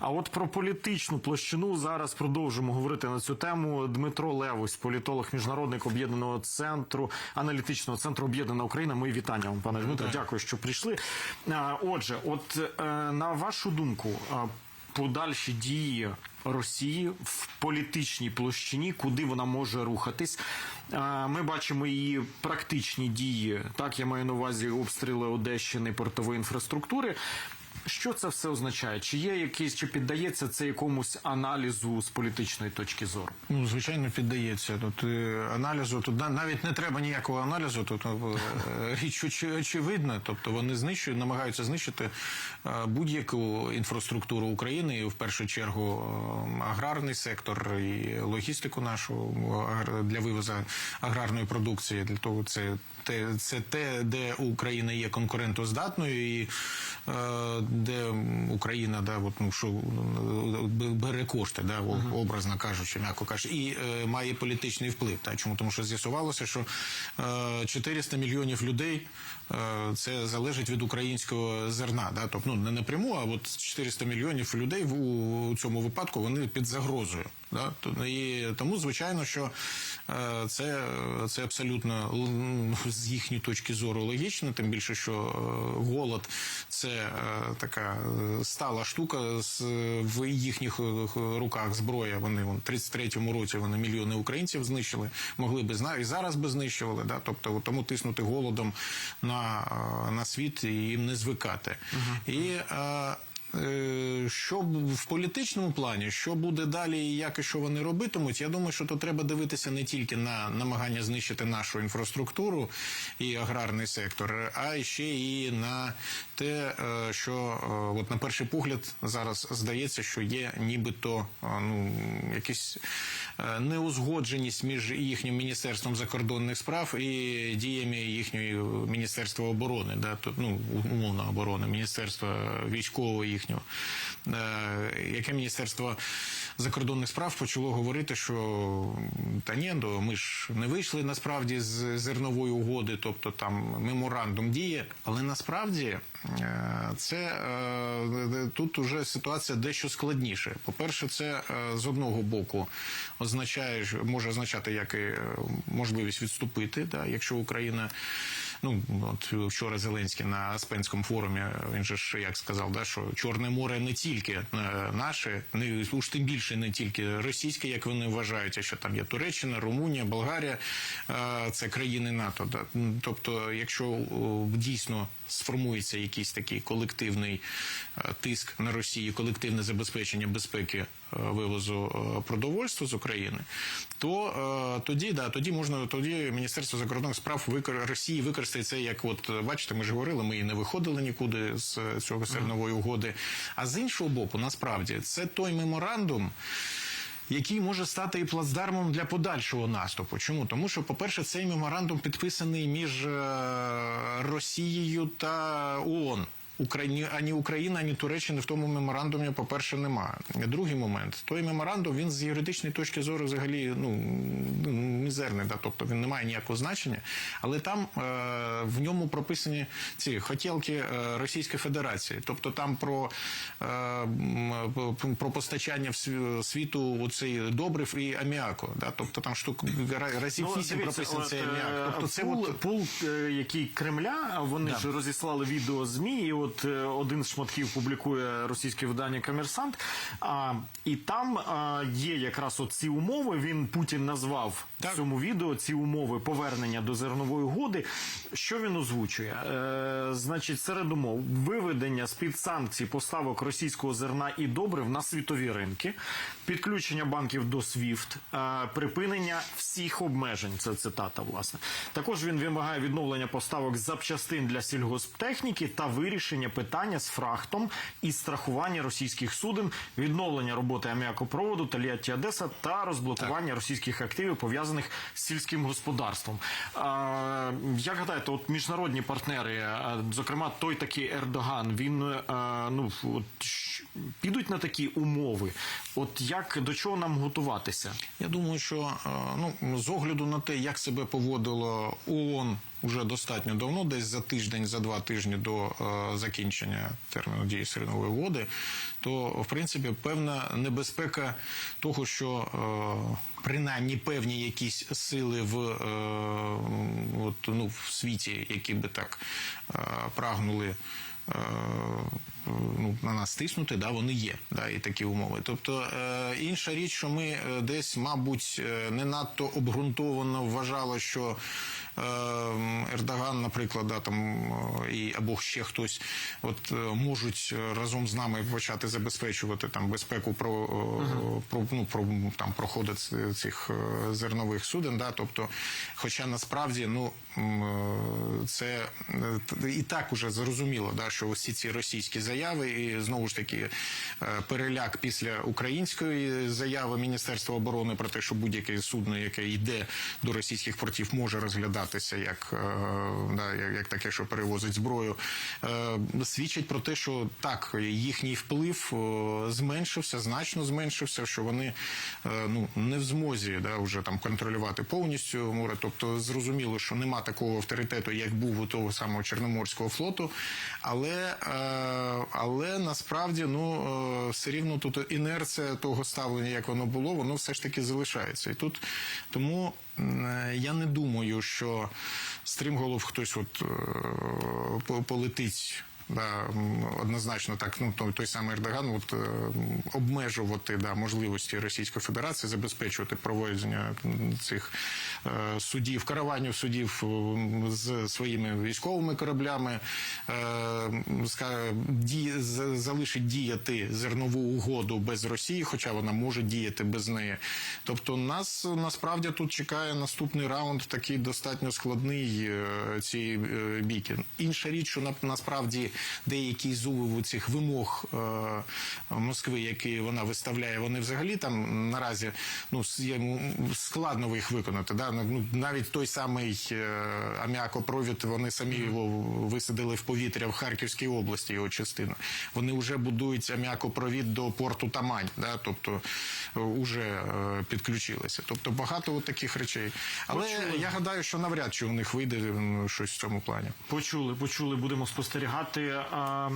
А от про політичну площину зараз продовжимо говорити на цю тему. Дмитро Левусь, політолог, міжнародник об'єднаного центру аналітичного центру Об'єднана Україна. Мої вітання вам, пане Дмитро. Дякую, що прийшли. Отже, от е, на вашу думку, подальші дії Росії в політичній площині, куди вона може рухатись. Ми бачимо її практичні дії. Так, я маю на увазі обстріли Одещини портової інфраструктури. Що це все означає? Чи є якийсь, чи піддається це якомусь аналізу з політичної точки зору? Ну, звичайно, піддається. Тут е, аналізу, тут навіть не треба ніякого аналізу. Тут е, річ очевидна. Тобто вони знищують, намагаються знищити е, будь-яку інфраструктуру України, і в першу чергу е, аграрний сектор і логістику нашу для вивозу аграрної продукції. Для того це те, це те, де Україна є конкурентоздатною і де Україна да, от, ну, що е, бере кошти, да, образно кажучи, м'яко кажучи, і е, має політичний вплив. Та, чому? Тому що з'ясувалося, що е, 400 мільйонів людей е, це залежить від українського зерна. Да? Тобто, ну, не напряму, а от 400 мільйонів людей в, у цьому випадку вони під загрозою. Да? І тому, звичайно, що е, це, це абсолютно з їхньої точки зору логічно, тим більше, що е, голод це е, така стала штука в їхніх руках зброя. Вони вон, в 33-му році вони мільйони українців знищили, могли би і зараз би знищували. Да? Тобто тому тиснути голодом на, на світ і їм не звикати. І е, Е, Що в політичному плані, що буде далі і як і що вони робитимуть, я думаю, що то треба дивитися не тільки на намагання знищити нашу інфраструктуру і аграрний сектор, а ще і на те, е, що е, от на перший погляд зараз здається, що є нібито е, ну, якісь е, неузгодженість між їхнім міністерством закордонних справ і діями їхнього міністерства оборони, да, ну, умовно оборони, міністерства військового їхнього. Е, Яке міністерство закордонних справ почало говорити, що та ні, до ми ж не вийшли насправді з зернової угоди, тобто там меморандум діє, але насправді е, це е, тут уже ситуація дещо складніше. По-перше, це з одного боку означає, може означати як і можливість відступити, да, якщо Україна. Ну от вчора Зеленський на Аспенському форумі він же ж як сказав, да що Чорне море не тільки е, наше, не уж тим більше не тільки російське, як вони вважають, а що там є Туреччина, Румунія, Болгарія, е, це країни НАТО. Да. Тобто, якщо дійсно сформується якийсь такий колективний е, тиск на Росію, колективне забезпечення безпеки вивозу е, продовольства з України, то е, тоді да тоді можна тоді Міністерство закордонних справ викор... Росії використає це як, от е, бачите, ми ж говорили, ми і не виходили нікуди з е, цього сернової угоди. А з іншого боку, насправді це той меморандум. Який може стати і плацдармом для подальшого наступу? Чому? Тому що, по-перше, цей меморандум підписаний між е, Росією та ООН. Україні ані Україна, ані Туреччини в тому меморандумі, по-перше, немає. Другий момент той меморандум він з юридичної точки зору взагалі ну, ну, мізерний, да, тобто він не має ніякого значення. Але там е, в ньому прописані ці хотілки е, Російської Федерації, тобто там про, е, про постачання в світу оцей добрив і аміаку. Да, тобто там штук ра- разів вісім прописаний цей аміак. Тобто це Ну, пул, от пул, е, який Кремля, вони ж розіслали відео змі, і от е, один з шматків публікує російське видання Комерсант. А, і там а, є якраз от ці умови. Він Путін назвав Так. в цьому відео ці умови повернення до зернової угоди. Що він озвучує? Е, значить, серед умов виведення з під санкцій поставок російського зерна і добрив на світові ринки, підключення банків до SWIFT, е, припинення всіх обмежень. Це цитата, власне. Також він вимагає відновлення поставок запчастин для сільгосптехніки та вирішення питання з фрахтом і страхування російських суден, відновлення роботи аміакопроводу Тольятті Одеса та розблокування російських активів пов'язаних з сільським господарством. А, як гадаєте, от міжнародні партнери, зокрема той такий Ердоган, він е, ну от підуть на такі умови. От як до чого нам готуватися? Я думаю, що е, ну з огляду на те, як себе поводило ООН уже достатньо давно, десь за тиждень, за два тижні до е, закінчення терміну дії сиренової води, то в принципі певна небезпека того, що е, принаймні певні якісь сили в, е, от, ну, в світі, які би так прагнули. Ну, на нас тиснути, да, вони є, да, і такі умови. Тобто інша річ, що ми десь, мабуть, не надто обґрунтовано вважали, що Ердоган, наприклад, да, там, е, і, або ще хтось от, е, можуть е, разом з нами почати забезпечувати там, безпеку про, е, про, ну, про там, проходи цих зернових суден. Да, тобто, хоча насправді ну, це і так уже зрозуміло, да, що усі ці російські заяви, і знову ж таки переляк після української заяви Міністерства оборони про те, що будь-яке судно, яке йде до російських портів, може розглядатися як, е, да, як, таке, що перевозить зброю, е, свідчить про те, що так їхній вплив е, зменшився, значно зменшився, що вони ну не в змозі да, вже там контролювати повністю море. Тобто зрозуміло, що нема такого авторитету, як був у того самого Чорноморського флоту, але, але насправді ну все рівно тут інерція того ставлення, як воно було, воно все ж таки залишається. І тут тому я не думаю, що стрімголов хтось от е, полетить. Да, однозначно так, ну той, самий Ердоган, от е, обмежувати да, можливості Російської Федерації забезпечувати проводження цих е, судів, караванів судів з своїми військовими кораблями, е, ді, залишить діяти зернову угоду без Росії, хоча вона може діяти без неї. Тобто, нас насправді тут чекає наступний раунд, такий достатньо складний е, цієї е, бійки. Інша річ, що на- насправді деякі з у цих вимог е, Москви, які вона виставляє, вони взагалі там наразі ну складно їх виконати. Да? Ну, навіть той самий е, аміакопровід, вони самі його висадили в повітря в Харківській області, його частину. Вони вже будують аміакопровід до порту Тамань, да? тобто вже підключилися. Тобто багато от таких речей. Але Почули. я гадаю, що навряд чи у них вийде щось в цьому плані. Почули, почули, будемо спостерігати. А,